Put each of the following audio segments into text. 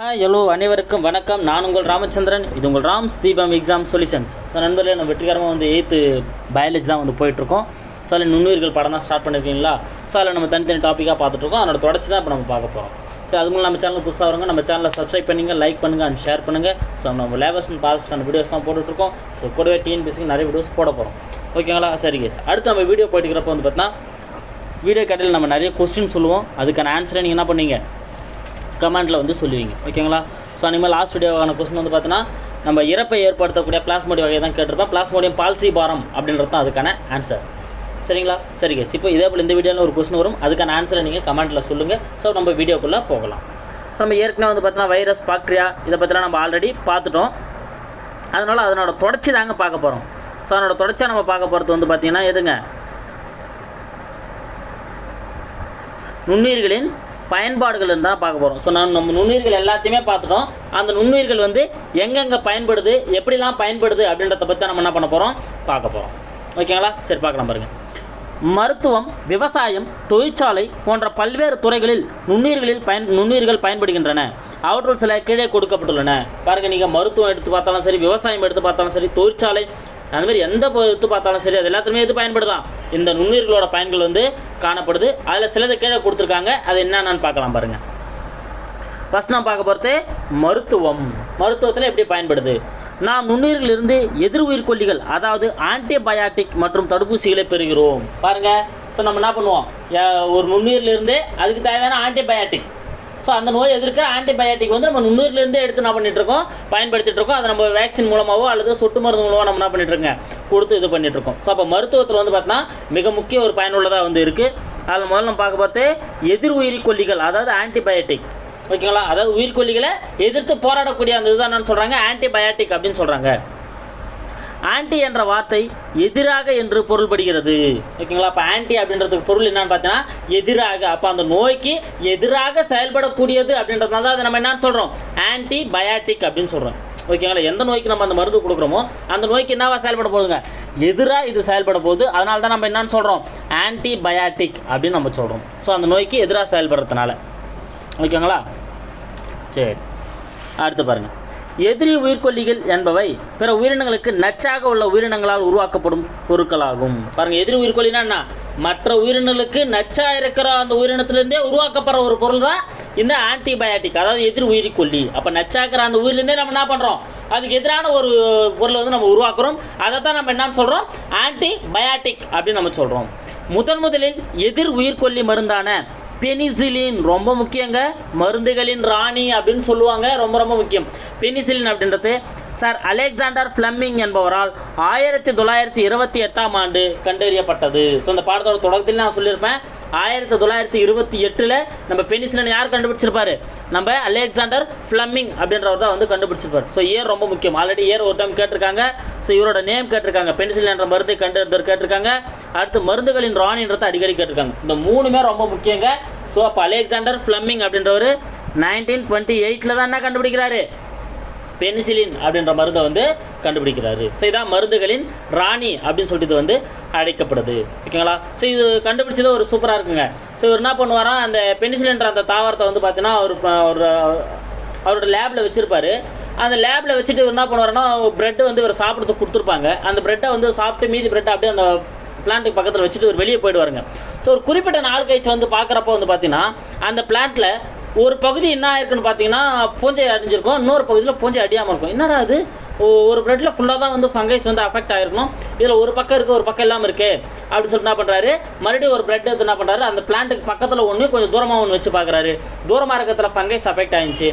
Hi hello அனைவருக்கும் வணக்கம். நான் உங்கள் ராமச்சந்திரன். இது உங்கள் ராம்ஸ் தீபம் எக்ஸாம் சொல்யூஷன்ஸ் ஸோ நண்பர்களே நம்ம வெற்றிகரமாக வந்து எயித்து பயாலஜி தான் வந்து போயிட்டுருக்கோம். ஸோ அதில் நுண்ணுயிர்கள் படம் தான் ஸ்டார்ட் பண்ணியிருக்கீங்களா ஸோ அதில் நம்ம தனித்தனி டாப்பிக்காக பார்த்துட்ருக்கோம் அதோட தொடர்ச்சி தான் இப்போ நம்ம பார்க்க போகிறோம் ஸோ அதுக்கு நம்ம சேனல் புதுசாக வருங்க. நம்ம சேனலை சப்ஸ்கிரைப் பண்ணுங்கள் லைக் பண்ணுங்கள் அண்ட் ஷேர் பண்ணுங்கள் ஸோ நம்ம லேபர்ஸ் அண்ட் பால்ஸ்க்கான வீடியோஸ் தான் போட்டுட்ருக்கோம் ஸோ கூடவே டிஎன்பிசிக்கு நிறைய வீடியோஸ் போட போகிறோம் ஓகேங்களா? சரி கேஸ் அடுத்து நம்ம வீடியோ போயிட்டுக்கிறப்ப வந்து பார்த்தீங்கன்னா வீடியோ கடையில் நம்ம நிறைய கொஸ்டின் சொல்லுவோம். அதுக்கான ஆன்சரை நீங்கள் என்ன பண்ணீங்க கமெண்ட்டில் வந்து சொல்லுவீங்க. ஓகேங்களா? ஸோ அனிமல் லாஸ்ட் வீடியோவான கொஸ்டின் வந்து பார்த்தீங்கன்னா நம்ம இறப்பை ஏற்படுத்தக்கூடிய பிளாஸ்மோடி வகையை தான் கேட்டிருப்பேன் பிளாஸ்மோடியம் பால்சி பாரம் அப்படின்றது தான் அதுக்கான ஆன்சர் சரிங்களா? சரி கேஸ் இப்போ இதே போல் இந்த வீடியோவில் ஒரு கொஸ்டின் வரும். அதுக்கான ஆன்சரை நீங்கள் கமெண்ட்டில் சொல்லுங்கள் ஸோ நம்ம வீடியோக்குள்ளே போகலாம். ஸோ நம்ம ஏற்கனவே வந்து பார்த்தீங்கன்னா வைரஸ் பாக்டீரியா இதை பற்றிலாம் நம்ம ஆல்ரெடி பார்த்துட்டோம். அதனால் அதனோட தொடர்ச்சி தாங்க பார்க்க போகிறோம் ஸோ அதனோட தொடர்ச்சியாக நம்ம பார்க்க போகிறது வந்து பார்த்திங்கன்னா எதுங்க? நுண்ணுயிர்களின் பயன்பாடுகள் தான் பார்க்க போகிறோம் ஸோ நான் நம்ம நுண்ணுயிர்கள் எல்லாத்தையுமே பார்த்துட்டோம். அந்த நுண்ணுயிர்கள் வந்து எங்கெங்கே பயன்படுது எப்படிலாம் பயன்படுது அப்படின்றத பற்றி நம்ம என்ன பண்ண போகிறோம் பார்க்க போகிறோம் ஓகேங்களா? சரி பார்க்கலாம் பாருங்கள் மருத்துவம் விவசாயம் தொழிற்சாலை போன்ற பல்வேறு துறைகளில் நுண்ணுயிர்களில் பயன் நுண்ணுயிர்கள் பயன்படுகின்றன. அவற்றுள் சில கீழே கொடுக்கப்பட்டுள்ளன. பாருங்கள் நீங்கள் மருத்துவம் எடுத்து பார்த்தாலும் சரி விவசாயம் எடுத்து பார்த்தாலும் சரி தொழிற்சாலை அந்த மாதிரி எந்த இது பார்த்தாலும் சரி அது எல்லாத்துலேயுமே எது பயன்படுதான். இந்த நுண்ணுயிர்களோட பயன்கள் வந்து காணப்படுது. அதில் சிலது கீழே கொடுத்துருக்காங்க. அது என்னென்னு பார்க்கலாம் பாருங்கள் ஃபஸ்ட் நான் பார்க்க போகிறது மருத்துவம். மருத்துவத்தில் எப்படி பயன்படுது? நாம் நுண்ணுயிரிலிருந்து எதிர் உயிர்கொல்லிகள் அதாவது ஆன்டிபயாட்டிக் மற்றும் தடுப்பூசிகளை பெறுகிறோம். பாருங்கள் ஸோ நம்ம என்ன பண்ணுவோம்? ஒரு நுண்ணுயிரிலிருந்து அதுக்கு தேவையான ஆன்டிபயாட்டிக் ஸோ அந்த நோய் எதிர்க்கிற ஆன்டிபயாட்டிக் வந்து நம்ம நுண்ணுயிரிலேருந்தே எடுத்து என்ன பண்ணிட்டு இருக்கோம் பயன்படுத்திட்டு இருக்கோம் அதை நம்ம வேக்சின் மூலமாகவோ அல்லது சொட்டு மருந்து மூலமாக நம்ம என்ன பண்ணிட்டு இருக்கோம் கொடுத்து இது பண்ணிட்டு இருக்கோம் ஸோ அப்போ மருத்துவத்தில் வந்து பார்த்தீங்கன்னா மிக முக்கிய ஒரு பயனுள்ளதாக வந்து இருக்குது அதில் முதல்ல நம்ம பார்க்க பார்த்து எதிர் உயிரிக்கொல்லிகள் அதாவது ஆன்டிபயோட்டிக் ஓகேங்களா? அதாவது உயிர்கொல்லிகளை எதிர்த்து போராடக்கூடிய அந்த இதுதான் என்னன்னு சொல்கிறாங்க ஆன்டிபயாட்டிக் அப்படின்னு சொல்கிறாங்க ஆன்டி என்ற வார்த்தை எதிராக என்று பொருள்படுகிறது. ஓகேங்களா? அப்போ ஆன்டி அப்படின்றதுக்கு பொருள் என்னன்னு பார்த்தீங்கன்னா எதிராக. அப்போ அந்த நோய்க்கு எதிராக செயல்படக்கூடியது அப்படின்றதுனால தான் அதை நம்ம என்னன்னு சொல்கிறோம் ஆன்டி பயாட்டிக் அப்படின்னு சொல்கிறோம் ஓகேங்களா? எந்த நோய்க்கு நம்ம அந்த மருந்து கொடுக்குறோமோ அந்த நோய்க்கு என்னவா செயல்பட போகுதுங்க? எதிராக இது செயல்பட போகுது. அதனால தான் நம்ம என்னன்னு சொல்கிறோம் ஆன்டி பயாட்டிக் அப்படின்னு நம்ம சொல்கிறோம் ஸோ அந்த நோய்க்கு எதிராக செயல்படுறதுனால. ஓகேங்களா? சரி. அடுத்து பாருங்கள் எதிரி உயிர்கொல்லிகள் என்பவை பிற உயிரினங்களுக்கு நச்சாக உள்ள உயிரினங்களால் உருவாக்கப்படும் பொருட்களாகும். பாருங்க எதிரி உயிர்கொல்லினா என்ன? மற்ற உயிரினங்களுக்கு நச்சா இருக்கிற அந்த உயிரினத்திலிருந்தே உருவாக்கப்படுற ஒரு பொருள் தான் இந்த ஆன்டிபயாட்டிக் அதாவது எதிர் உயிரிக்கொல்லி அப்போ நச்சாக்கிற அந்த உயிரிலேருந்தே நம்ம என்ன பண்ணுறோம் அதுக்கு எதிரான ஒரு பொருளை வந்து நம்ம உருவாக்குறோம். அதை தான் நம்ம என்னன்னு சொல்கிறோம் ஆன்டிபயாட்டிக் அப்படின்னு நம்ம சொல்கிறோம் முதன் முதலில் எதிர் உயிர்கொல்லி மருந்தான பெனிசிலின் ரொம்ப முக்கியங்க. மருந்துகளின் ராணி அப்படின்னு சொல்லுவாங்க ரொம்ப ரொம்ப முக்கியம். பெனிசிலின் அப்படின்றது சார் அலெக்சாண்டர் ஃப்ளம்மிங் என்பவரால் ஆயிரத்தி தொள்ளாயிரத்தி இருபத்தி எட்டாம் ஆண்டு கண்டறியப்பட்டது. ஸோ இந்த பாடத்தோட தொடக்கத்தில் நான் சொல்லியிருப்பேன். ஆயிரத்தி தொள்ளாயிரத்தி இருபத்தி எட்டில் நம்ம பெனிசிலின் யார் கண்டுபிடிச்சிருப்பாரு? நம்ம அலெக்சாண்டர் ஃப்ளம்மிங் அப்படின்றவர் தான் வந்து கண்டுபிடிச்சிருப்பார். ஸோ ஏர் ரொம்ப முக்கியம். ஆல்ரெடி ஏர் ஒரு டைம் கேட்டிருக்காங்க. ஸோ இவரோட நேம் கேட்டிருக்காங்க. பென்சில் என்ற மருந்தை கண்டறிந்தவர் கேட்டிருக்காங்க. அடுத்து மருந்துகளின் ராணின்றதை அடிக்கடி கேட்டிருக்காங்க. இந்த மூணுமே ரொம்ப முக்கியங்க. ஸோ அப்போ அலெக்சாண்டர் ஃப்ளம்மிங் அப்படின்றவர் நைன்டீன் டுவெண்ட்டி எயிட்டில் தான் என்ன கண்டுபிடிக்கிறாரு? பெனிசிலின் அப்படின்ற மருந்தை வந்து கண்டுபிடிக்கிறாரு. ஸோ இதான் மருந்துகளின் ராணி அப்படின்னு சொல்லிட்டு இது வந்து அழைக்கப்படுது. ஓகேங்களா? ஸோ இது கண்டுபிடிச்சது ஒரு சூப்பராக இருக்குங்க. ஸோ இவர் என்ன பண்ணுவாராம் அந்த பெனிசிலின்ற அந்த தாவரத்தை வந்து பார்த்தீங்கன்னா அவர் ஒரு அவரோட லேபில் வச்சுருப்பாரு. அந்த லேபில் வச்சுட்டு இவர் என்ன பண்ணுவாருன்னா பிரெட் வந்து இவர் சாப்பிட்றதுக்கு கொடுத்துருப்பாங்க. அந்த பிரெட்டை வந்து சாப்பிட்டு மீதி பிரெட்டை அப்படியே அந்த பிளான்ட்டுக்கு பக்கத்தில் வச்சுட்டு ஒரு வெளியே போயிடுவாருங்க. ஸோ ஒரு குறிப்பிட்ட நாள் கழிச்சு வந்து பார்க்குறப்ப வந்து பார்த்தீங்கன்னா அந்த பிளான்ட்டில் ஒரு பகுதி என்ன ஆயிருக்குன்னு பார்த்தீங்கன்னா பூஞ்சை அடிஞ்சிருக்கும். இன்னொரு பகுதியில் பூஞ்சை அடியாமல் இருக்கும். என்னடா அது? ஒரு பிளட்டில் ஃபுல்லாக தான் வந்து ஃபங்கைஸ் வந்து அஃபெக்ட் ஆயிருக்கணும். இதில் ஒரு பக்கம் இருக்குது ஒரு பக்கம் இல்லாமல் இருக்குது அப்படின்னு சொல்லிட்டு என்ன பண்ணுறாரு மறுபடியும் ஒரு பிளட் எடுத்து என்ன பண்ணுறாரு அந்த பிளான்ட்டுக்கு பக்கத்தில் ஒன்று கொஞ்சம் தூரமாக ஒன்று வச்சு பார்க்குறாரு தூரமாக இருக்கிறதுல ஃபங்கைஸ் அஃபெக்ட் ஆயிடுச்சு.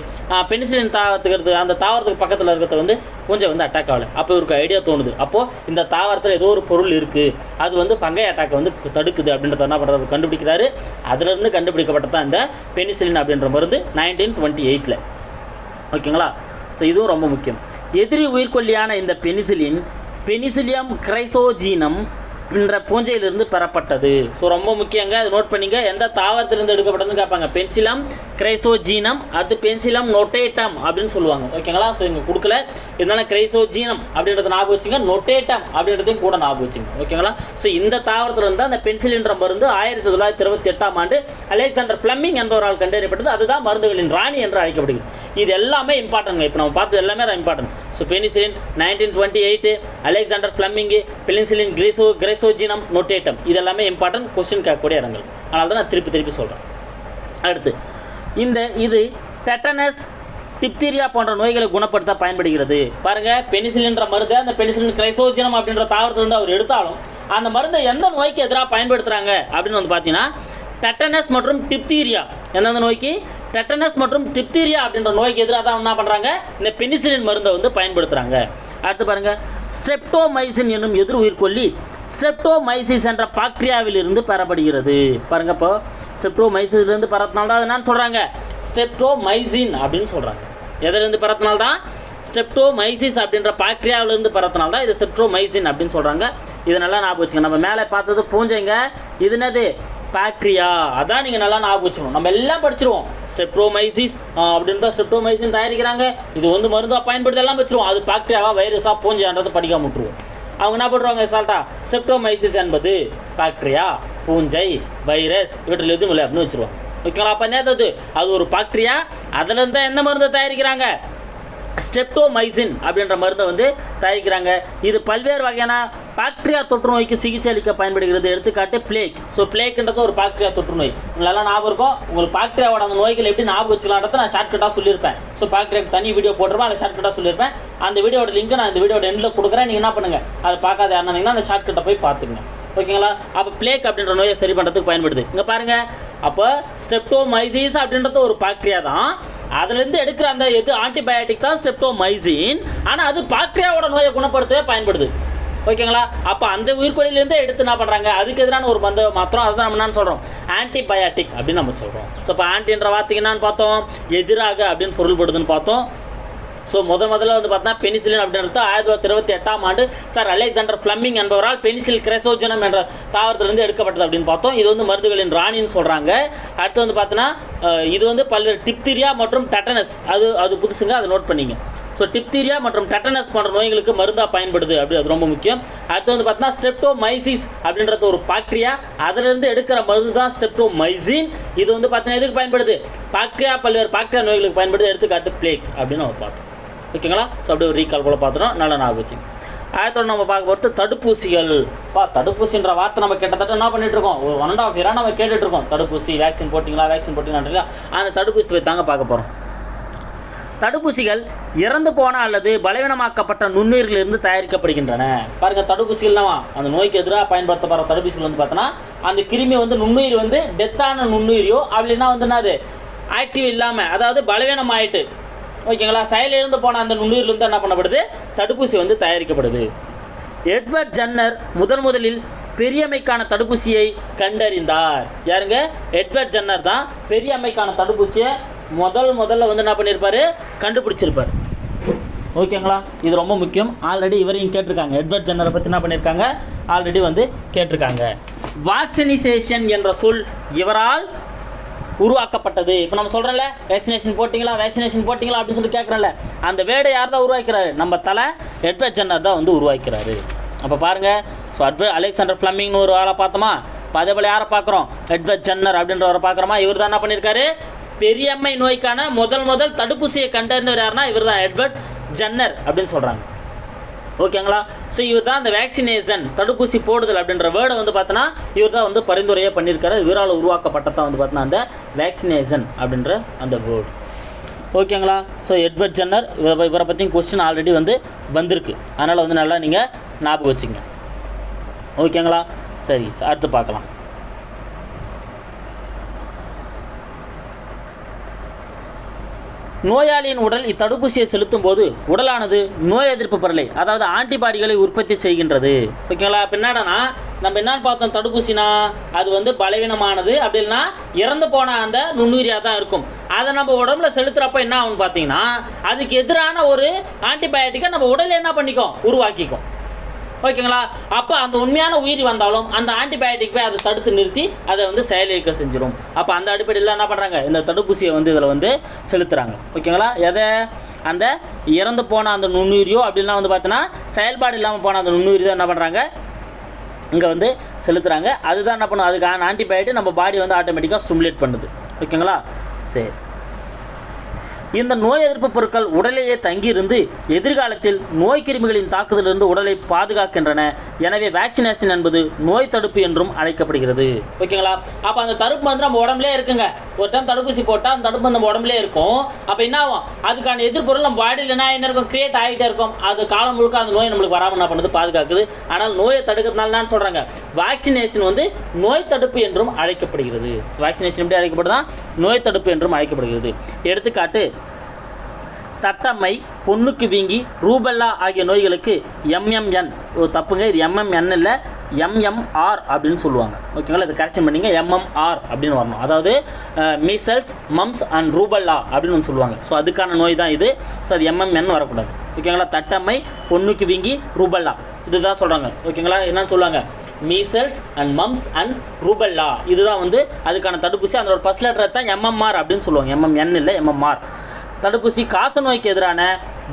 பெனிசிலின் தாவரத்துக்கு அந்த தாவரத்துக்கு பக்கத்தில் இருக்கிறது வந்து கொஞ்சம் வந்து அட்டாக் ஆகலை. அப்போ இவருக்கு ஐடியா தோணுது. அப்போது இந்த தாவரத்தில் ஏதோ ஒரு பொருள் இருக்குது அது வந்து ஃபங்கை அட்டாக் வந்து தடுக்குது அப்படின்றத என்ன பண்ணுறாரு கண்டுபிடிக்கிறாரு. அதிலிருந்து கண்டுபிடிக்கப்பட்டது தான் இந்த பெனிசிலின் அப்படின்ற மருந்து நைன்டீன் டுவெண்ட்டி எயிட்டில் ஓகேங்களா? ஸோ இதுவும் ரொம்ப முக்கியம். எதிரி உயிர்கொல்லியான இந்த பெனிசிலின் பெனிசிலியம் கிரைசோஜீனம் என்ற பூஞ்சையிலிருந்து பெறப்பட்டது. ஸோ ரொம்ப முக்கியங்க அது நோட் பண்ணிங்க. எந்த தாவரத்திலிருந்து எடுக்கப்பட்டதுன்னு கேட்பாங்க. பென்சிலம் கிரைசோஜீனம் அடுத்து பென்சிலம் நொட்டேட்டம் அப்படின்னு சொல்லுவாங்க. ஓகேங்களா ஸோ இங்கே கொடுக்கல. இருந்தாலும் கிரைசோஜீனம் அப்படின்றத ஞாபகம் வச்சுங்க. நொட்டேட்டம் அப்படின்றதையும் கூட ஞாபகம் வச்சுங்க. ஓகேங்களா ஸோ இந்த தாவரத்தில் இருந்தால் அந்த பென்சிலின்ற மருந்து ஆயிரத்தி தொள்ளாயிரத்தி இருபத்தி எட்டாம் ஆண்டு அலெக்சாண்டர் பிளம்மிங் என்பவரால் கண்டறியப்பட்டது. அதுதான் மருந்துகளின் ராணி என்று அழைக்கப்படுகிறது. இது எல்லாமே இம்பார்ட்டன்ட் இப்போ நம்ம பார்த்தது எல்லாமே important so penicillin nineteen twenty eight Alexander Fleming penicillin chryso chrysogenum notatum இது எல்லாமே இம்பார்ட்டன்ட் கொஸ்டின் கேட்கக்கூடிய இடங்கள். அதனால தான் நான் திருப்பி திருப்பி சொல்கிறேன் அடுத்து இந்த இது டெட்டனஸ் டிப்தீரியா போன்ற நோய்களை குணப்படுத்த பயன்படுகிறது. பாருங்க பெனிசிலின்ற மருந்து அந்த பெனிசிலின் கிரைசோஜினம் அப்படின்ற தாவரத்திலிருந்து அவர் எடுத்தாலும் அந்த மருந்தை எந்த நோய்க்கு எதிராக பயன்படுத்துகிறாங்க அப்படின்னு வந்து பார்த்தீங்கன்னா டெட்டனஸ் மற்றும் டிப்தீரியா எந்தெந்த நோய்க்கு? டெட்டனஸ் மற்றும் டிப்தீரியா அப்படின்ற நோய்க்கு எதிராக தான் என்ன பண்ணுறாங்க இந்த பெனிசிலின் மருந்தை வந்து பயன்படுத்துகிறாங்க அடுத்து பாருங்கள் ஸ்ட்ரெப்டோமைசின் என்னும் எதிர் உயிர்கொல்லி ஸ்ட்ரெப்டோமைசிஸ் என்ற பாக்டீரியாவிலிருந்து பெறப்படுகிறது. பாருங்க இப்போ ஸ்ட்ரெப்டோமைசிஸ்லேருந்து பரத்தினால்தான் அது என்னன்னு சொல்கிறாங்க ஸ்ட்ரெப்டோமைசின் அப்படின்னு சொல்கிறாங்க எதிலிருந்து பரத்தினால்தான் தான்? ஸ்ட்ரெப்டோமைசிஸ் அப்படின்ற பாக்டீரியாவிலிருந்து பரத்தினால்தான் இது ஸ்ட்ரெப்டோமைசின் அப்படின்னு சொல்கிறாங்க இது நல்லா ஞாபகம் வச்சுங்க நம்ம மேலே பார்த்தது பூஞ்சைங்க. இது என்னது? பாக்டீரியா அதான் நீங்கள் நல்லா ஞாபகம் வச்சுக்கணும். நம்ம எல்லாம் படிச்சிருவோம். ஸ்டெப்ரோமைசிஸ் அப்படின்னு தான் ஸ்டெப்ரோமைசின் தயாரிக்கிறாங்க. இது வந்து மருந்தாக பயன்படுத்தி எல்லாம் வச்சுருவோம். அது பாக்டீரியாவா வைரஸாக பூஞ்சைன்றதை படிக்காம விட்டுருவோம். அவங்க என்ன பண்ணுறாங்க சால்ட்டா ஸ்டெப்டோமைசிஸ் என்பது பாக்டீரியா பூஞ்சை வைரஸ் இவற்றில் எதுவும் இல்லை அப்படின்னு வச்சுருவாங்க ஓகேங்களா? அப்போ என்னது அது ஒரு பாக்டீரியா அதுலேருந்து தான் எந்த மருந்தை தயாரிக்கிறாங்க? ஸ்டெப்டோமைசின் அப்படின்ற மருந்தை வந்து தயாரிக்கிறாங்க. இது பல்வேறு வகையான பாக்டீரியா தொற்று நோய்க்கு சிகிச்சை அளிக்க பயன்படுகிறது. எடுத்துக்காட்டு பிளேக் ஸோ பிளேக்ன்றது ஒரு பாக்டீரியா தொற்று நோய் நல்லா ஞாபகம் இருக்கும் உங்களுக்கு பாக்டீரியாவோட அந்த நோய்கள் எப்படி ஞாபகம் வச்சுக்கலான்றத நான் ஷார்ட்கட்டாக சொல்லியிருப்பேன். ஸோ பாக்டீரியாக்கு தனி வீடியோ போட்டிருப்பேன். அதை ஷார்ட்கட்டாக சொல்லியிருப்பேன். அந்த வீடியோட லிங்க் நான் இந்த வீடியோட எண்டில் கொடுக்குறேன். நீங்கள் என்ன பண்ணுங்கள் அதை பார்க்காத யாருன்னா அந்த ஷார்ட்கட்டை போய் பார்த்துங்க ஓகேங்களா? அப்போ பிளேக் அப்படின்ற நோயை சரி பண்ணுறதுக்கு பயன்படுது. இங்கே பாருங்க. அப்போ ஸ்டெப்டோமைசிஸ் அப்படின்றது ஒரு பாக்டீரியா தான். அதுலேருந்து எடுக்கிற அந்த எது ஆன்டிபயோட்டிக் தான் ஸ்டெப்டோமைசின் ஆனால் அது பாக்டீரியாவோட நோயை குணப்படுத்தவே பயன்படுது. ஓகேங்களா? அப்போ அந்த உயிர்கொல்லியிலேருந்தே எடுத்து என்ன பண்ணுறாங்க அதுக்கு எதிரான ஒரு மருந்து மாத்திரம் அதை நம்ம என்ன சொல்கிறோம் ஆன்டிபயாட்டிக் அப்படின்னு நம்ம சொல்கிறோம் ஸோ இப்போ ஆன்டின்ற வார்த்தைக்கு என்னன்னு பார்த்தோம்? எதிராக அப்படின்னு பொருள்படுதுன்னு பார்த்தோம். ஸோ முதல் முதல்ல வந்து பார்த்தா பெனிசிலின் அப்படின்றது ஆயிரத்தி தொள்ளாயிரத்தி இருபத்தி எட்டாம் ஆண்டு சார் அலெக்சாண்டர் பிளம்மிங் என்பவரால் பெனிசில் கிரெசோஜனம் என்ற தாவரத்திலிருந்து எடுக்கப்பட்டது அப்படின்னு பார்த்தோம். இது வந்து மருந்துகளின் ராணின்னு சொல்கிறாங்க அடுத்து வந்து பார்த்தோன்னா இது வந்து பல்வேறு டிப்திரியா மற்றும் டெட்டனஸ் அது அது புதுசுங்க அதை நோட் பண்ணிங்க. ஸோ டிப்தீரியா மற்றும் டெட்டனஸ் போன்ற நோய்களுக்கு மருந்தாக பயன்படுது. அப்படி அது ரொம்ப முக்கியம். அடுத்து வந்து பார்த்தீங்கன்னா ஸ்டெப்டோமைசிஸ் அப்படின்றது ஒரு பாக்டீரியா அதிலிருந்து எடுக்கிற மருந்து தான் ஸ்டெப்டோமைசின் இது வந்து பார்த்தீங்கன்னா எதுக்கு பயன்படுது? பாக்டீரியா பல்வேறு பாக்டீரியா நோய்களுக்கு பயன்படுது. எடுத்துக்காட்டு பிளேக் அப்படின்னு நம்ம பார்த்தோம். ஓகேங்களா ஸோ அப்படியே ஒரு ரீகால் போல் பார்த்துட்டோம் நல்லா ஞாபகம் வச்சுங்க. ஆயிரத்தோட நம்ம பார்க்க போகிறது தடுப்பூசிகள். பா தடுப்பூசின்ற வார்த்தை நம்ம கிட்டத்தட்ட என்ன பண்ணிட்டு இருக்கோம்? ஒரு ஒன் அண்ட் ஆஃப் இயராக நம்ம கேட்டுட்ருக்கோம் தடுப்பூசி வேக்சின் போட்டிங்களா வேக்சின் போட்டிங்களா அந்த தடுப்பூசி போய் தாங்க பார்க்க போகிறோம் தடுப்பூசிகள் இறந்து போன அல்லது பலவீனமாக்கப்பட்ட நுண்ணுயிரிலிருந்து தயாரிக்கப்படுகின்றன. பாருங்க தடுப்பூசிகள்லாம் அந்த நோய்க்கு எதிராக பயன்படுத்தப்படுற தடுப்பூசிகள் வந்து பார்த்தோன்னா அந்த கிருமி வந்து நுண்ணுயிர் வந்து டெத்தான நுண்ணுயிரியோ அப்படின்னா வந்து என்னது? ஆக்டிவ் இல்லாமல் அதாவது பலவீனம் ஆயிட்டு ஓகேங்களா செயலிழந்து போன அந்த நுண்ணுயிரிலிருந்து என்ன பண்ணப்படுது? தடுப்பூசி வந்து தயாரிக்கப்படுது. எட்வர்ட் ஜன்னர் முதன் முதலில் பெரியமைக்கான தடுப்பூசியை கண்டறிந்தார். யாருங்க? எட்வர்ட் ஜன்னர் தான் பெரியமைக்கான தடுப்பூசியை முதல் முதல்ல வந்து என்ன பண்ணியிருப்பாரு கண்டுபிடிச்சிருப்பார். ஓகேங்களா? இது ரொம்ப முக்கியம். ஆல்ரெடி இவரையும் கேட்டிருக்காங்க. எட்வர்ட் ஜென்னரை பற்றி என்ன பண்ணியிருக்காங்க ஆல்ரெடி வந்து கேட்டிருக்காங்க. வேக்சினைசேஷன் என்ற சொல் இவரால் உருவாக்கப்பட்டது. இப்போ நம்ம சொல்கிறோம்ல வேக்சினேஷன் போட்டிங்களா வேக்சினேஷன் போட்டிங்களா அப்படின்னு சொல்லி கேட்குறோம்ல அந்த வேடை யார் தான் உருவாக்கிறாரு? நம்ம தலை எட்வர்ட் ஜென்னர் தான் வந்து உருவாக்கிறாரு. அப்போ பாருங்கள் ஸோ அட்வ அலெக்சாண்டர் ஃப்ளமிங்னு ஒரு ஆளை பார்த்தோமா? இப்போ அதே போல் யாரை பார்க்குறோம்? எட்வர்ட் ஜென்னர் அப்படின்றவரை பார்க்குறோமா? இவர் தான் என்ன பண்ணியிருக்காரு பெரியம்மை நோய்க்கான முதல் முதல் தடுப்பூசியை கண்டறிந்தவர் யாருன்னா இவர் தான் எட்வர்ட் ஜன்னர் அப்படின்னு சொல்கிறாங்க ஓகேங்களா? ஸோ இவர் தான் அந்த வேக்சினேஷன் தடுப்பூசி போடுதல் அப்படின்ற வேர்டை வந்து பார்த்தோன்னா இவர் தான் வந்து பரிந்துரையே பண்ணியிருக்காரு. இவரால் உருவாக்கப்பட்டதான் வந்து பார்த்தோன்னா அந்த வேக்சினேஷன் அப்படின்ற அந்த வேர்டு ஓகேங்களா? ஸோ எட்வர்ட் ஜன்னர் இவரை இவரை பற்றியும் கொஸ்டின் ஆல்ரெடி வந்து வந்திருக்கு. அதனால் வந்து நல்லா நீங்கள் ஞாபகம் வச்சுங்க ஓகேங்களா? சரி அடுத்து பார்க்கலாம். நோயாளியின் உடல் இத்தடுப்பூசியை செலுத்தும் போது உடலானது நோய் எதிர்ப்பு பொருளை அதாவது ஆன்டிபாடிகளை உற்பத்தி செய்கின்றது. ஓகேங்களா? இப்போ என்னடனா நம்ம என்னன்னு பார்த்தோம் தடுப்பூசினா அது வந்து பலவீனமானது அப்படின்னா இறந்து போன அந்த நுண்ணுயிரியாக தான் இருக்கும். அதை நம்ம உடம்புல செலுத்துறப்ப என்ன ஆகும்னு பார்த்தீங்கன்னா அதுக்கு எதிரான ஒரு ஆன்டிபயோட்டிக்கை நம்ம உடல் என்ன பண்ணிக்கும்? உருவாக்கிக்கும். ஓகேங்களா? அப்போ அந்த உண்மையான உயிர் வந்தாலும் அந்த ஆன்டிபயோட்டிக் போய் அதை தடுத்து நிறுத்தி அதை வந்து செயலிழக்க செஞ்சிடும் அப்போ அந்த அடிப்படையில் என்ன பண்ணுறாங்க இந்த தடுப்பூசியை வந்து இதில் வந்து செலுத்துகிறாங்க ஓகேங்களா? எதை? அந்த இறந்து போன அந்த நுண்ணுயிரியோ அப்படிலாம் வந்து பார்த்தீங்கன்னா செயல்பாடு இல்லாமல் போன அந்த நுண்ணுயிரியோ தான் என்ன பண்ணுறாங்க இங்கே வந்து செலுத்துகிறாங்க அதுதான் என்ன பண்ணும்? அதுக்கான ஆன்டிபயோட்டிக் நம்ம பாடி வந்து ஆட்டோமேட்டிக்காக ஸ்டிமுலேட் பண்ணுது. ஓகேங்களா? சரி. இந்த நோய் எதிர்ப்பு பொருட்கள் உடலேயே தங்கியிருந்து எதிர்காலத்தில் நோய் கிருமிகளின் தாக்குதலிருந்து உடலை பாதுகாக்கின்றன. எனவே வேக்சினேஷன் என்பது நோய் தடுப்பு என்றும் அழைக்கப்படுகிறது. ஓகேங்களா? அப்போ அந்த தடுப்பு வந்து நம்ம உடம்புலே இருக்குங்க. ஒரு டைம் தடுப்பூசி போட்டால் அந்த தடுப்பு நம்ம உடம்புலே இருக்கும். அப்போ என்ன ஆகும்? அதுக்கான எதிர்ப்பொருள் நம்ம பாடியில் என்ன என்ன இருக்கும்? கிரியேட் ஆகிட்டே இருக்கும். அது காலம் முழுக்க அந்த நோய் நம்மளுக்கு வராமல் என்ன பண்ணுது? பாதுகாக்குது. ஆனால் நோயை தடுக்கிறதுனால என்ன சொல்கிறாங்க வேக்சினேஷன் வந்து நோய் தடுப்பு என்றும் அழைக்கப்படுகிறது. வேக்சினேஷன் எப்படி அழைக்கப்படுதா நோய் தடுப்பு என்றும் அழைக்கப்படுகிறது. எடுத்துக்காட்டு தட்டம்மை பொண்ணுக்கு வீங்கி ரூபெல்லா ஆகிய நோய்களுக்கு எம்எம்என் ஒரு தப்புங்க இது எம்எம்என் இல்லை எம்எம்ஆர் அப்படின்னு சொல்லுவாங்க. ஓகேங்களா இது கரெக்ஷன் பண்ணிங்க எம்எம்ஆர் அப்படின்னு வரணும். அதாவது மீசல்ஸ் மம்ஸ் அண்ட் ரூபல்லா அப்படின்னு ஒன்று சொல்லுவாங்க. ஸோ அதுக்கான நோய் தான் இது. ஸோ அது எம்எம்என் வரக்கூடாது. ஓகேங்களா தட்டம்மை பொண்ணுக்கு வீங்கி ரூபல்லா இதுதான் சொல்கிறாங்க ஓகேங்களா என்னன்னு சொல்லுவாங்க? Measles and mumps and rubella இதுதான் வந்து அதுக்கான தடுப்பூசி. அதோட ஃபஸ்ட் லெட்டர் தான் எம்எம்ஆர் அப்படின்னு சொல்லுவாங்க. எம்எம்என் இல்லை எம்எம்ஆர் தடுப்பூசி காச நோய்க்கு எதிரான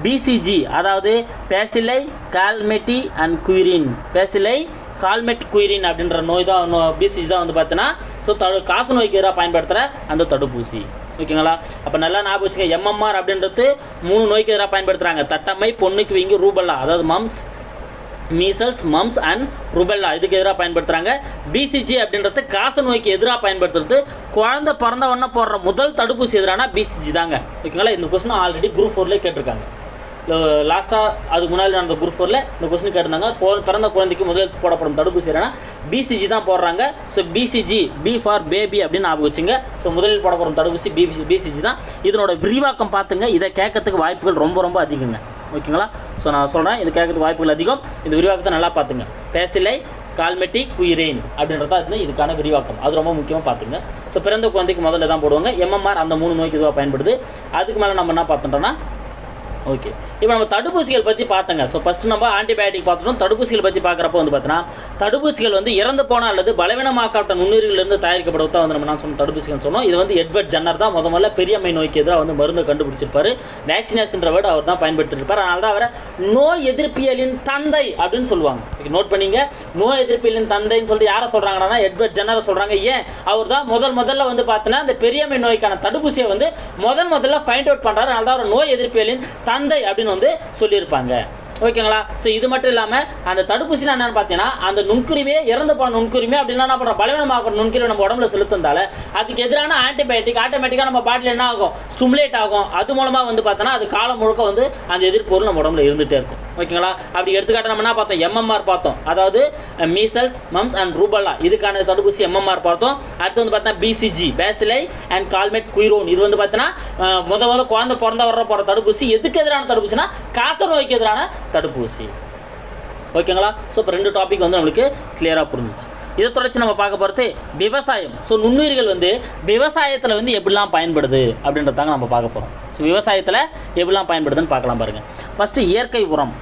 பிசிஜி அதாவது பேசிலை கால்மெட்டி அண்ட் குயிரின். பேசிலை கால்மெட் குயிரின் அப்படின்ற நோய் தான் பிசிஜி தான் வந்து பார்த்தீங்கன்னா ஸோ தடு காச நோய்க்கு எதிராக பயன்படுத்துகிற அந்த தடுப்பூசி. ஓகேங்களா? அப்போ நல்லா ஞாபகம் வச்சுக்க எம்எம்ஆர் அப்படின்றது மூணு நோய்க்கு எதிராக பயன்படுத்துகிறாங்க தட்டம்மை பொண்ணுக்கு வீங்கி ரூபல்லா அதாவது mumps measles mumps and rubella இதுக்கு எதிராக பயன்படுத்துகிறாங்க பிசிஜி அப்படின்றது காச நோய்க்கு எதிராக பயன்படுத்துறது. குழந்தை பிறந்த உடனே போடுற முதல் தடுப்பூசி எதிரான பிசிஜி தாங்க. ஓகேங்களா? இந்த கொஸ்டின் ஆல்ரெடி குரூப் ஃபோர்லேயே கேட்டிருக்காங்க. லாஸ்ட்டாக அதுக்கு முன்னாடி நடந்த குரூப் ஃபோரில் இந்த கொஸ்டின் கேட்டிருந்தாங்க. பிறந்த குழந்தைக்கு முதல் போடப்படும் தடுப்பூசி என்னன்னா பிசிஜி தான் போடுறாங்க. So BCG B for baby அப்படின்னு ஞாபகம் வச்சுங்க. ஸோ முதலில் போடப்படும் தடுப்பூசி பிசி பிசிஜி தான். இதனோட விரிவாக்கம் பார்த்துங்க. இதை கேட்கறதுக்கு வாய்ப்புகள் ரொம்ப ரொம்ப அதிகங்க. ஓகேங்களா? ஸோ நான் சொல்கிறேன் இது கேட்கறதுக்கு வாய்ப்புகள் அதிகம். இந்த விரிவாக்கத்தை நல்லா பார்த்துங்க. பேசிலை கால்மெட்டி குயிரேன் அப்படின்றது தான் இது இதுக்கான விரிவாக்கம். அது ரொம்ப முக்கியமாக பார்த்துங்க. ஸோ பிறந்த குழந்தைக்கு முதல்ல தான் போடுவாங்க. எம்எம்ஆர் அந்த மூணு நோய்க்கு இதுவாக பயன்படுது? அதுக்கு மேலே நம்ம என்ன பார்த்துட்டோம்னா ஓகே இப்போ நம்ம தடுப்பூசிகள் பற்றி பார்த்தங்க. ஸோ ஃபஸ்ட்டு நம்ம ஆன்டிபயோட்டிக் பார்த்துட்டோம். தடுப்பூசிகள் பற்றி பார்க்குறப்ப வந்து பார்த்தீங்கன்னா தடுப்பூசிகள் வந்து இறந்து போன அல்லது பலவீனமாக்கப்பட்ட நுண்ணுயிரிலிருந்து தயாரிக்கப்படுவது தான் வந்து நம்ம நான் சொன்ன தடுப்பூசிகள் சொன்னோம். இது வந்து எட்வர்ட் ஜன்னர் தான். முத முதல்ல பெரியம்மை நோய்க்கு எதிராக வந்து மருந்து கண்டுபிடிச்சிருப்பாரு. வேக்சினேஷன்ற வேர்டு அவர் தான் பயன்படுத்திருப்பார். அதனால தான் அவரை நோய் எதிர்ப்பியலின் தந்தை அப்படின்னு சொல்லுவாங்க. ஓகே நோட் பண்ணீங்க. நோய் எதிர்ப்பியலின் தந்தைன்னு சொல்லிட்டு யாரை சொல்கிறாங்கன்னா எட்வர்ட் ஜன்னர் சொல்கிறாங்க ஏன்? அவர் தான் முதல் முதல்ல வந்து பார்த்தீங்கன்னா அந்த பெரியம்மை நோய்க்கான தடுப்பூசியை வந்து முதல் முதல்ல ஃபைண்ட் அவுட் பண்ணுறாரு அதனால தான் அவர் நோய் எதிர்ப்பியலின் தந்தை அப்படின்னு வந்து சொல்லியிருப்பாங்க. ஓகேங்களா? ஸோ இது மட்டும் இல்லாமல் அந்த தடுப்பூசினா என்னன்னு பார்த்தீங்கன்னா அந்த நுண்குருவியே இறந்து போன நுண்குருவி அப்படின்னா என்ன பண்ணுறோம் பலவீனமாக நுண்குருவி நம்ம உடம்புல செலுத்தினால அதுக்கு எதிரான ஆன்டிபயோட்டிக் ஆட்டோமேட்டிக்காக நம்ம பாட்டில் என்ன ஆகும்? ஸ்டிமுலேட் ஆகும். அது மூலமாக வந்து பார்த்தோன்னா அது காலம் முழுக்க வந்து அந்த எதிர்ப்பொருள் நம்ம உடம்புல இருந்துகிட்டே இருக்கும். ஓகேங்களா? அப்படி எடுத்துக்காட்ட நம்ம என்ன பார்த்தோம்? எம்எம்ஆர் பார்த்தோம். அதாவது மீசல்ஸ் மம்ஸ் அண்ட் ரூபல்லா இதுக்கான தடுப்பூசி எம்எம்ஆர் பார்த்தோம். அடுத்து வந்து பார்த்தா BCG bacille and Calmette Guerin இது வந்து பார்த்தீங்கன்னா முத முதல்ல குழந்தை பிறந்த வர போகிற தடுப்பூசி. எதுக்கு எதிரான தடுப்பூசினா காச நோய்க்கு எதிரான தடுப்பூசி. ஓகேங்களா? ஸோ இப்போ ரெண்டு டாபிக் வந்து நம்மளுக்கு கிளியராக புரிஞ்சிச்சு. இதை தொடர்ச்சி நம்ம பார்க்க போகிறது விவசாயம். ஸோ நுண்ணுயிர்கள் வந்து விவசாயத்தில் வந்து எப்படிலாம் பயன்படுது அப்படின்றதாங்க நம்ம பார்க்க போகிறோம் ஸோ விவசாயத்தில் எப்படிலாம் பயன்படுதுன்னு பார்க்கலாம் பாருங்கள் ஃபஸ்ட்டு இயற்கை உரம்.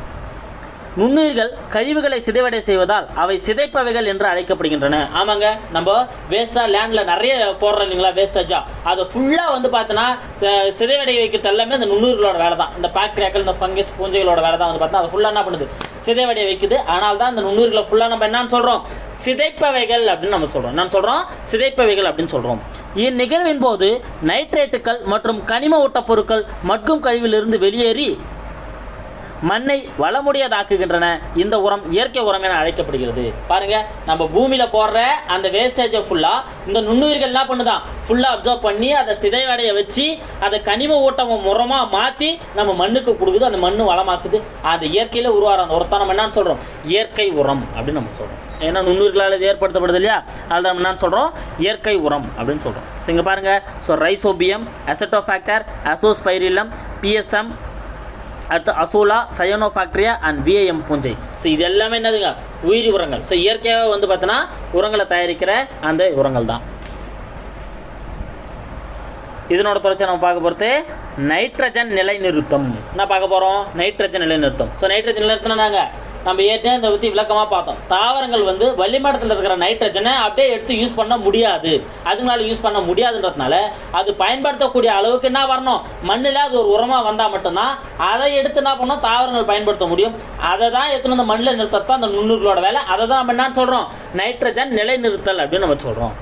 நுண்ணுயிர்கள் கழிவுகளை சிதைவடை செய்வதால் அவை சிதைப்பவைகள் என்று அழைக்கப்படுகின்றன. ஆமாங்க நம்ம வேஸ்ட்டாக லேண்டில் நிறைய போடுறோம் இல்லைங்களா வேஸ்டேஜா அதை ஃபுல்லாக வந்து பார்த்தோன்னா சிதைவடை வைக்கிறது எல்லாமே அந்த நுண்ணுயிர்களோட வேலை தான். இந்த பாக்டீரியாக்கள் இந்த ஃபங்கஸ் பூஞ்சைகளோட வேலை தான் வந்து பார்த்தா அது ஃபுல்லாக என்ன பண்ணுது? சிதைவடைய வைக்குது. ஆனால் தான் இந்த நுண்ணுயிர்களை ஃபுல்லாக நம்ம என்னன்னு சொல்கிறோம் சிதைப்பவைகள் அப்படின்னு நம்ம சொல்கிறோம் நான் சொல்கிறோம் சிதைப்பவைகள் அப்படின்னு சொல்கிறோம் இந்நிகழ்வின் போது நைட்ரேட்டுகள் மற்றும் கனிம ஊட்டப்பொருட்கள் மட்கும் கழிவிலிருந்து வெளியேறி மண்ணை வளமுடையதாக்குகின்றன. இந்த உரம் இயற்கை உரம் என அழைக்கப்படுகிறது. பாருங்க நம்ம பூமியில போடுற அந்த வேஸ்டேஜை ஃபுல்லா இந்த நுண்ணுயிர்கள் என்ன பண்ணுதான் ஃபுல்லா அப்சர்வ் பண்ணி அதை சிதைவடைய வச்சு அதை கனிம ஊட்டம் உரமாக மாத்தி நம்ம மண்ணுக்கு கொடுக்குது. அந்த மண்ணு வளமாக்குது. அந்த இயற்கையில உருவாகிற அந்த உரத்தை நம்ம என்னன்னு சொல்றோம்? இயற்கை உரம் அப்படின்னு நம்ம சொல்றோம். ஏன்னா நுண்ணுயிர்களால் இது ஏற்படுத்தப்படுது இல்லையா? அதில் நம்ம என்னன்னு சொல்கிறோம் இயற்கை உரம் அப்படின்னு சொல்கிறோம் ஸோ இங்கே பாருங்கள் so Rhizobium Azotobacter Azospirillum BSM அடுத்து Azolla cyanobacteria and VAM பூஞ்சை. ஸோ இது எல்லாமே என்னதுங்க? உயிரி உரங்கள். ஸோ இயற்கையாக வந்து பார்த்தோன்னா உரங்களை தயாரிக்கிற அந்த உரங்கள் தான். இதனோட தொடர்ச்சி நம்ம பார்க்க போகிறது நைட்ரஜன் நிலைநிறுத்தம். என்ன பார்க்க போகிறோம் நைட்ரஜன் நிலைநிறுத்தம். ஸோ நைட்ரஜன் நிலைநிறுத்தம் நாங்கள் நம்ம ஏற்கனவே இதை பற்றி விளக்கமாக பார்த்தோம். தாவரங்கள் வந்து வளிமண்டலத்தில் இருக்கிற நைட்ரஜனை அப்படியே எடுத்து யூஸ் பண்ண முடியாது. அதனால யூஸ் பண்ண முடியாதுன்றதுனால அது பயன்படுத்தக்கூடிய அளவுக்கு என்ன வரணும்? மண்ணில் அது ஒரு உரமாக வந்தால் மட்டும்தான் அதை எடுத்து என்ன பண்ணோம் தாவரங்கள் பயன்படுத்த முடியும். அதை தான் எடுத்துன்னு வந்து மண்ணில் நிறுத்தத்தான் அந்த நுண்ணுகளோட வேலை. அதை தான் நம்ம என்னன்னு சொல்கிறோம் நைட்ரஜன் நிலைநிறுத்தல் அப்படின்னு நம்ம சொல்கிறோம்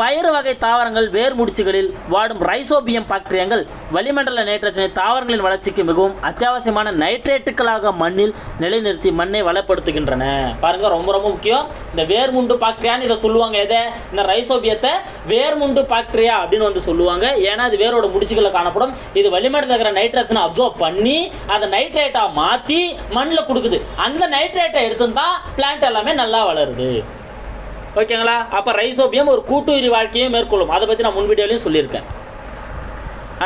பயிறு வகை தாவரங்கள் வேர் முடிச்சுகளில் வாடும் ரைசோபியம் பாக்டீரியங்கள் வளிமண்டல நைட்ரஜனை தாவரங்களின் வளர்ச்சிக்கு மிகவும் அத்தியாவசியமான நைட்ரேட்டுகளாக மண்ணில் நிலைநிறுத்தி மண்ணை வளப்படுத்துகின்றன. பாருங்க ரொம்ப ரொம்ப முக்கியம். இந்த வேர்முண்டு பாக்டீரியான்னு இதை சொல்லுவாங்க. எதை? இந்த ரைசோபியத்தை வேர்முண்டு பாக்டீரியா அப்படின்னு வந்து சொல்லுவாங்க. ஏன்னா இது வேரோட முடிச்சுகளை காணப்படும். இது வளிமண்டல இருக்கிற நைட்ரஜனை அப்சர்வ் பண்ணி அதை நைட்ரேட்டாக மாற்றி மண்ணில் கொடுக்குது. அந்த நைட்ரேட்டை எடுத்து தான் பிளான்ட் எல்லாமே நல்லா வளருது. ஓகேங்களா? அப்போ ரைசோபியம் ஒரு கூட்டுயிரி வாழ்க்கையும் மேற்கொள்ளும். அதை பற்றி நான் முன் வீடியோலையும் சொல்லியிருக்கேன்.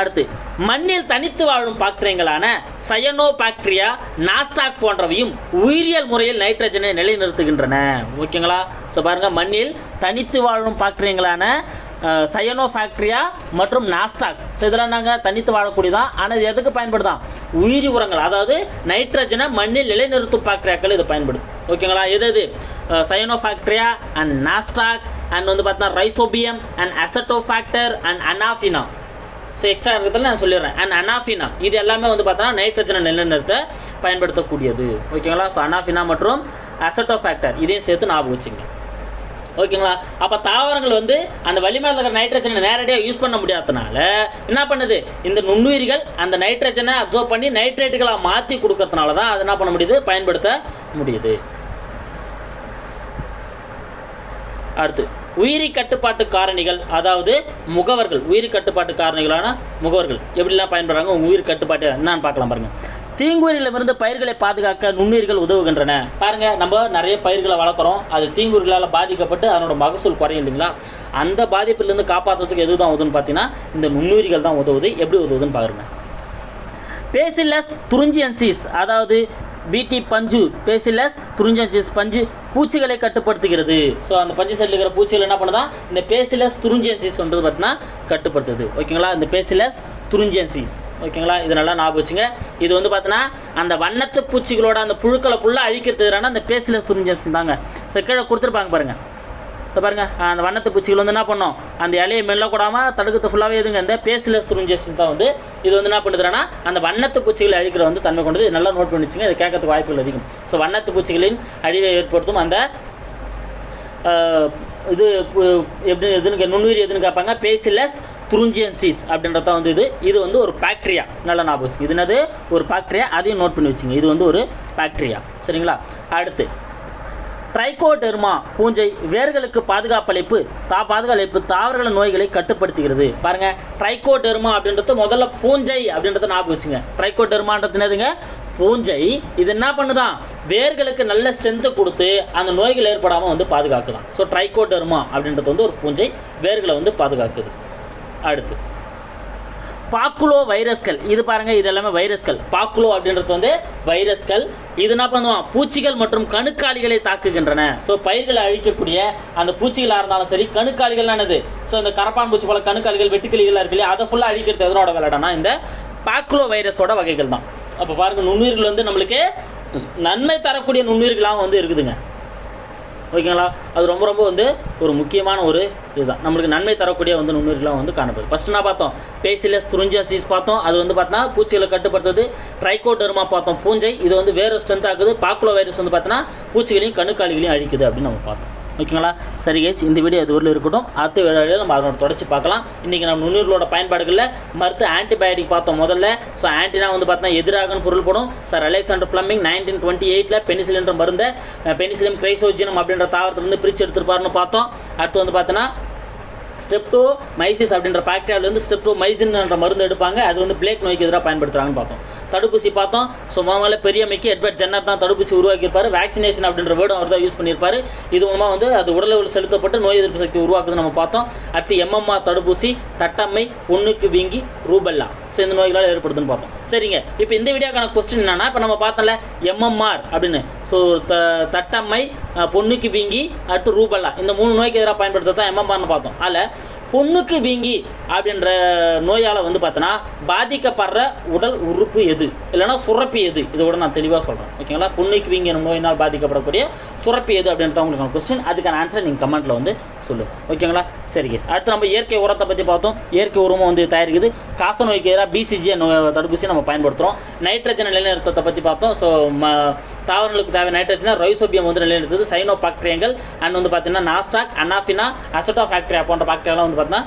அடுத்து மண்ணில் தனித்து வாழும் பாக்டீரியங்களான சயனோ பாக்டீரியா நாஸ்டாக் போன்றவையும் உயிரியல் முறையில் நைட்ரஜனை நிலைநிறுத்துகின்றன. ஓகேங்களா? ஸோ பாருங்கள் மண்ணில் தனித்து வாழும் பாக்டீரியங்களான சயனோ ஃபேக்ட்ரியா மற்றும் நாஸ்டாக் ஸோ இதெல்லாம் நாங்கள் தனித்து வாழக்கூடியதான் ஆனால் இது எதுக்கு பயன்படுதான்? உயிரி உரங்கள் அதாவது நைட்ரஜனை மண்ணில் நிலைநிறுத்தும் ஃபேக்ட்ரியாக்கள் இது பயன்படுது. ஓகேங்களா? எது எது cyanobacteria and Nasdaq and வந்து பார்த்தீங்கன்னா Rhizobium and Azotobacter and Anabaena so extra இருக்கிறதுல நான் சொல்லிடுறேன். அண்ட் அனாஃபினா இது எல்லாமே வந்து பார்த்தோன்னா நைட்ரஜனை நிலைநிறுத்த பயன்படுத்தக்கூடியது. ஓகேங்களா? ஸோ அனாஃபினா மற்றும் அசட்டோ ஃபேக்டர் இதையும் சேர்த்து ஞாபகம் வச்சுங்க. ஓகேங்களா? அப்போ தாவரங்கள் வந்து அந்த வளிமண்டல இருக்கிற நைட்ரஜனை நேரடியாக யூஸ் பண்ண முடியாதனால என்ன பண்ணுது? இந்த நுண்ணுயிரிகள் அந்த நைட்ரஜனை அப்சர்வ் பண்ணி நைட்ரேட்டுகளாக மாற்றி கொடுக்கறதுனால தான் அது என்ன பண்ண முடியுது? பயன்படுத்த முடியுது. அடுத்து உயிரி கட்டுப்பாட்டு காரணிகள் அதாவது முகவர்கள். உயிரி கட்டுப்பாட்டு காரணிகளான முகவர்கள். எப்படிலாம் பயன்படுறாங்க? உங்கள் உயிர் கட்டுப்பாட்டு என்னான்னு பார்க்கலாம் பாருங்கள் தீங்குயிரிலிருந்து பயிர்களை பாதுகாக்க நுண்ணுயிர்கள் உதவுகின்றன. பாருங்க நம்ம நிறைய பயிர்களை வளர்க்குறோம். அது தீங்குயிர்களால் பாதிக்கப்பட்டு அதனோட மகசூல் குறையும் இல்லைங்களா? அந்த பாதிப்பிலிருந்து காப்பாற்றுறதுக்கு எது தான் உதவுன்னு பார்த்தீங்கன்னா இந்த நுண்ணுயிர்கள் தான் உதவுது. எப்படி உதவுதுன்னு பாருங்க. பேசிலஸ் துறிஞ்சியன்சிஸ் அதாவது பிடி பஞ்சு பேசிலஸ் துறிஞ்சியன்சிஸ் பஞ்சு பூச்சிகளை கட்டுப்படுத்துகிறது. ஸோ அந்த பஞ்சு செல்லில் இருக்கிற பூச்சிகள் என்ன பண்ணுதா? இந்த பேசிலஸ் துறிஞ்சியன்சிஸ் வந்து பார்த்தீங்கன்னா கட்டுப்படுத்துது. ஓகேங்களா? இந்த பேசிலஸ் துறிஞ்சியன்சிஸ் ஓகேங்களா? இது நல்லா ஞாபகம் வச்சுங்க. இது வந்து பார்த்தீங்கன்னா அந்த வண்ணத்து பூச்சிகளோட அந்த புழுக்களை ஃபுல்லாக அழிக்கிறதுக்கான அந்த பேசிலஸ் துறிஞ்சியன்சிஸ் தாங்க. ஸோ கீழே கொடுத்துருப்பாங்க பாருங்கள் இப்போ பாருங்கள் அந்த வண்ணத்து பூச்சிகள் வந்து என்ன பண்ணோம்? அந்த இலையை மெல்ல கூடாமல் தடுக்கிறது ஃபுல்லாகவே எதுங்க? இந்த பேசிலஸ் துறிஞ்சேஷன் தான் வந்து இது வந்து என்ன பண்ணுதுன்னா அந்த வண்ணத்து பூச்சிகளை அழிக்கிற வந்து தன்மை கொண்டது. நல்லா நோட் பண்ணி வச்சுங்க. இது கேட்கறதுக்கு வாய்ப்புகள் அதிகம். ஸோ வண்ணத்து பூச்சிகளின் அழிவை ஏற்படுத்தும் அந்த இது எப்படி எதுன்னு கே- நுண்ணுயிரி எதுன்னு கேட்பாங்க? பேசிலஸ் துருஞ்சியன்சிஸ் அப்படின்றத வந்து இது இது வந்து ஒரு பாக்டீரியா நல்லா ஞாபகம் வச்சுங்க இது என்னது? ஒரு பாக்டீரியா அதையும் நோட் பண்ணி வச்சுங்க இது வந்து ஒரு பாக்டீரியா சரிங்களா? அடுத்து ட்ரைகோடெர்மா பூஞ்சை வேர்களுக்கு பாதுகாப்பளிப்பு தா பாதுகாப்பு தாவரங்கள நோய்களை கட்டுப்படுத்துகிறது. பாருங்க ட்ரைகோடெர்மா அப்படின்றது முதல்ல பூஞ்சை அப்படின்றத ஞாபகம் வச்சுங்க ட்ரைகோடெர்மான்றது என்னதுங்க? பூஞ்சை. இது என்ன பண்ணுதான் வேர்களுக்கு நல்ல ஸ்ட்ரென்த்து கொடுத்து அந்த நோய்கள் ஏற்படாமல் வந்து பாதுகாக்குதான். ஸோ ட்ரைகோடெர்மா அப்படின்றது வந்து ஒரு பூஞ்சை வேர்களை வந்து பாதுகாக்குது. அடுத்து. பாக்குலோ வைரஸ்கள் இது பாருங்க இது எல்லாமே வைரஸ்கள். பாக்குலோ அப்படின்றது வந்து வைரஸ்கள். இது என்ன பண்ணுவான் பூச்சிகள் மற்றும் கணுக்காலிகளை தாக்குகின்றன. ஸோ பயிர்களை அழிக்கக்கூடிய அந்த பூச்சிகளாக இருந்தாலும் சரி கணுக்காலிகள் என்னது? ஸோ இந்த கரப்பான் பூச்சி போல கணுக்காலிகள் வெட்டுக்கிளிகளாக இருக்கு இல்லையா? அதை ஃபுல்லாக அழிக்கிறது எதனோட விளையாடனா இந்த பாக்குலோ வைரஸோட வகைகள் தான். அப்போ பாருங்கள் நுண்ணுயிர்கள் வந்து நம்மளுக்கு நன்மை தரக்கூடிய நுண்ணுயிர்களாகவும் வந்து இருக்குதுங்க. ஓகேங்களா? அது ரொம்ப ரொம்ப வந்து ஒரு முக்கியமான ஒரு இதுதான். நம்மளுக்கு நன்மை தரக்கூடிய வந்து நுண்ணுயிர்களாக வந்து காணப்படுது. ஃபஸ்ட்டு நான் பார்த்தோம்? பேசிலஸ் துருஞ்சாசிஸ் பார்த்தோம். அது வந்து பார்த்தோன்னா பூச்சிகளை கட்டுப்படுத்துறது ட்ரைகோடெர்மா பார்த்தோம் பூஞ்சை. இது வந்து வேறு ஸ்ட்ரென்த் ஆகுது பாக்குலோ வைரஸ் வந்து பார்த்தோன்னா பூச்சிகளையும் கணுக்காலிகளையும் அழிக்குது அப்படின்னு நம்ம பார்த்தோம். ஓகேங்களா? சரி கேஸ் இந்த வீடியோ இது ஊரில் இருக்கட்டும். அடுத்த வீடியோவில் நம்ம அதனோட தொடர்ச்சி பார்க்கலாம். இன்றைக்கி நம்ம நுண்ணுயிர்களோட பயன்பாடுகளில் மருத்துவ ஆன்டிபயோட்டிக் பார்த்தோம் முதல்ல. ஸோ ஆன்டினா வந்து பார்த்தா எதிராகன்னு பொருள் படும். Sir Alexander Fleming nineteen twenty எயிட்டில் பெனிசிலின்ற மருந்தை பெனிசிலிம் கிரைசோஜினம் அப்படின்ற தாவரத்துலேருந்து பிரித்து எடுத்துருப்பாருன்னு பார்த்தோம். அடுத்து வந்து பார்த்தோன்னா ஸ்டெப்டோ மைசிஸ் அப்படின்ற பாக்டீரியாவிலேருந்து ஸ்டெப்டோ மைசின்ன்ற மருந்து எடுப்பாங்க. அது வந்து பிளேக் நோய்க்கு எதிராக பயன்படுத்துகிறாங்கன்னு பார்த்தோம். தடுப்பூசி பார்த்தோம். ஸோ முதல்ல பெரிய மிக்கி எட்வர்ட் ஜென்னர் தான் தடுப்பூசி உருவாக்கியிருப்பார். வேக்சினேஷன் அப்படின்ற வேர்டும் அவர் தான் யூஸ் பண்ணியிருப்பாரு. இது மூலமாக வந்து அது உடலில் செலுத்தப்பட்டு நோய் எதிர்ப்பு சக்தி உருவாக்குது நம்ம பார்த்தோம். அடுத்து எம்எம்ஆர் தடுப்பூசி தட்டம்மை ஒன்றுக்கு வீங்கி ரூபெல்லா. ஸோ இந்த நோய்களால் ஏற்படுதுன்னு பார்த்தோம். சரிங்க. இப்போ இந்த வீடியோக்கான கொஸ்டின் என்னன்னா இப்போ நம்ம பார்த்தோம்ல எம்எம்ஆர் அப்படின்னு. ஸோ த தட்டம்மை பொண்ணுக்கு வீங்கி அடுத்து ரூபல்லா. இந்த மூணு நோய்க்கு எதிராக பயன்படுத்த தான் எம்எம்ஆர்னு பார்த்தோம். அதில் பொண்ணுக்கு வீங்கி அப்படின்ற நோயால் வந்து பார்த்தோன்னா பாதிக்கப்படுற உடல் உறுப்பு எது? இல்லைன்னா சுரப்பி எது? இதோட நான் தெளிவாக சொல்கிறேன் ஓகேங்களா பொண்ணுக்கு வீங்கி நோயினால் பாதிக்கப்படக்கூடிய சுரப்பி எது அப்படின்றத உங்களுக்கு கொஸ்டின் அதுக்கான ஆன்சரை நீங்கள் கமெண்ட்டில் வந்து சொல்லுங்கள் ஓகேங்களா சரி கேஸ் அடுத்து நம்ம இயற்கை உரத்தை பற்றி பார்த்தோம். இயற்கை உரமும் வந்து தயாரிக்குது. காச நோய்க்கு எதிராக பிசிஜி நோய் தடுப்பூசி நம்ம பயன்படுத்துகிறோம் நைட்ரஜன் நிலைநிறுத்தத்தை பற்றி பார்த்தோம். ஸோ ம தாவரங்களுக்கு தேவை நைட்ரஜனை ரைசோபியம் வந்து நிலைநிறுத்துது. சைனோ பாக்டீரியங்கள் அண்ட் வந்து பார்த்தீங்கன்னா நாஸ்டாக் அனாஃபினா அசட்டோ பாக்டீரியா போன்ற பாக்டீரியாலாம் வந்து பார்த்தோன்னா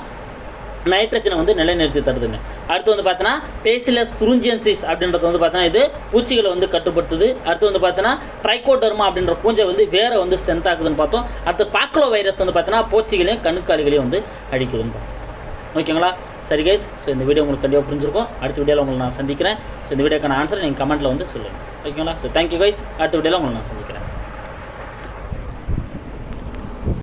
நைட்ரஜனை வந்து நிலைநிறுத்தி தருதுங்க. அடுத்து வந்து பார்த்தோன்னா பேசிலஸ் துருஞ்சியன்சிஸ் அப்படின்றது வந்து பார்த்தோன்னா இது பூச்சிகளை வந்து கட்டுப்படுத்துது. அடுத்து வந்து பார்த்தோன்னா ட்ரைகோடர்மா அப்படின்ற பூஞ்சை வந்து வேற வந்து ஸ்ட்ரென்த் ஆகுதுன்னு பார்த்தோம். அடுத்து பாக்லோ வைரஸ் வந்து பார்த்தோன்னா பூச்சிகளையும் கணுக்காலிகளையும் வந்து அடிக்குதுன்னு பார்த்தோம். ஓகேங்களா? சரி கைஸ் ஸோ இந்த வீடியோ உங்களுக்கு கண்டிப்பாக புரிஞ்சிருக்கும். அடுத்த வீடியோவில் உங்களை நான் சந்திக்கிறேன். ஸோ இந்த வீடியோக்கான ஆன்சர் நீங்கள் கமெண்ட்டில் வந்து சொல்லுங்கள் ஓகேங்களா? ஸோ தேங்க்யூ கைஸ் அடுத்த வீடியோவில் உங்களை நான் சந்திக்கிறேன்.